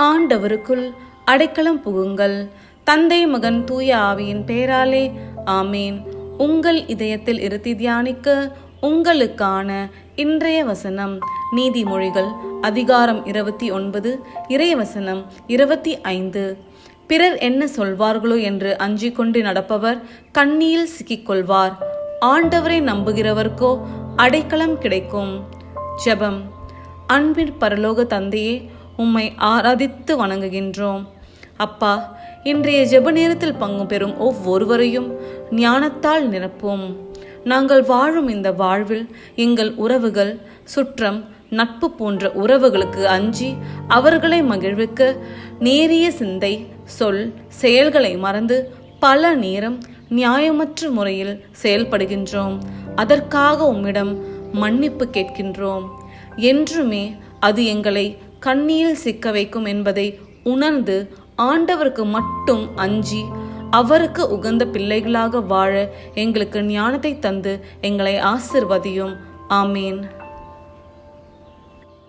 ஆண்டவருக்குள் அடைக்கலம் புகுங்கள். தந்தை மகன் தூய ஆவியின் பெயராலே ஆமேன். உங்கள் இதயத்தில் இருத்தி தியானிக்க உங்களுக்கான இன்றைய வசனம் நீதிமொழிகள் அதிகாரம் இருபத்தி ஒன்பது இறைவசனம் இருபத்தி ஐந்து. பிறர் என்ன சொல்வார்களோ என்று அஞ்சிக் கொண்டு நடப்பவர் கண்ணியில் சிக்கிக்கொள்வார். ஆண்டவரை நம்புகிறவர்க்கோ அடைக்கலம் கிடைக்கும். ஜெபம். அன்பின் பரலோக தந்தையே உம்மை ஆராதித்து வணங்குகின்றோம். அப்பா இன்றைய ஜெப நேரத்தில் பங்கு பெறும் ஒவ்வொருவரையும் ஞானத்தால் நிரப்பும் நாங்கள் வாழும் இந்த வாழ்வில் எங்கள் உறவுகள் சுற்றம் நட்பு போன்ற உறவுகளுக்கு அஞ்சி அவர்களை மகிழ்விக்க நேரிய சிந்தை சொல் செயல்களை மறந்து பல நேரம் நியாயமற்ற முறையில் செயல்படுகின்றோம். அதற்காக உம்மிடம் மன்னிப்பு கேட்கின்றோம். என்றுமே அது எங்களை கண்ணியில் சிக்க வைக்கும் என்பதை உணர்ந்து ஆண்டவருக்கு மட்டும் அஞ்சி அவருக்கு உகந்த பிள்ளைகளாக வாழ எங்களுக்கு ஞானத்தை தந்து எங்களை ஆசிர்வதியும். ஆமீன்.